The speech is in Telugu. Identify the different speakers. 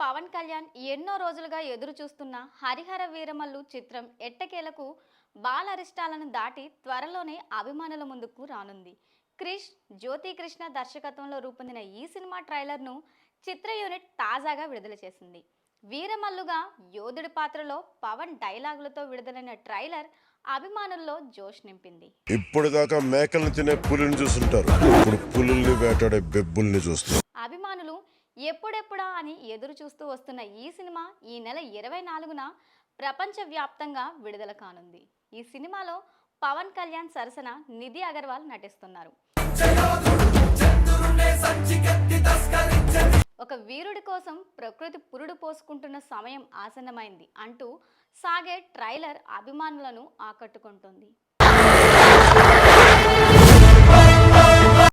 Speaker 1: పవన్ కళ్యాణ్ ఎన్నో రోజులుగా ఎదురు చూస్తున్న హరిహర వీరమల్లు చిత్రం ఎట్టకేలకు బాలరిష్టాలను దాటి త్వరలోనే అభిమానుల ముందుకు రానుంది. క్రిష్ జ్యోతి కృష్ణ దర్శకత్వంలో రూపొందిన ఈ సినిమా ట్రైలర్ను చిత్ర యూనిట్ తాజాగా విడుదల చేసింది. వీరమల్లుగా యోధుడి పాత్రలో పవన్ డైలాగులతో విడుదలైన ట్రైలర్ అభిమానుల్లో జోష్ నింపింది.
Speaker 2: ఇప్పుడు దాకా మేకల్ని తినే పులిని చూస్తుంటారు ఇప్పుడు పులుల్ని వేటాడే బెబ్బుల్ని చూస్తారు
Speaker 1: ఎప్పుడెప్పుడా అని ఎదురు చూస్తూ వస్తున్న ఈ సినిమా ఈ నెల ఇరవై నాలుగున ప్రపంచవ్యాప్తంగా విడుదల కానుంది. ఈ సినిమాలో పవన్ కళ్యాణ్ సరసన నిధి అగర్వాల్ నటిస్తున్నారు. ఒక వీరుడి కోసం ప్రకృతి పురుడు పోసుకుంటున్న సమయం ఆసన్నమైంది అంటూ సాగే ట్రైలర్ అభిమానులను ఆకట్టుకుంటుంది.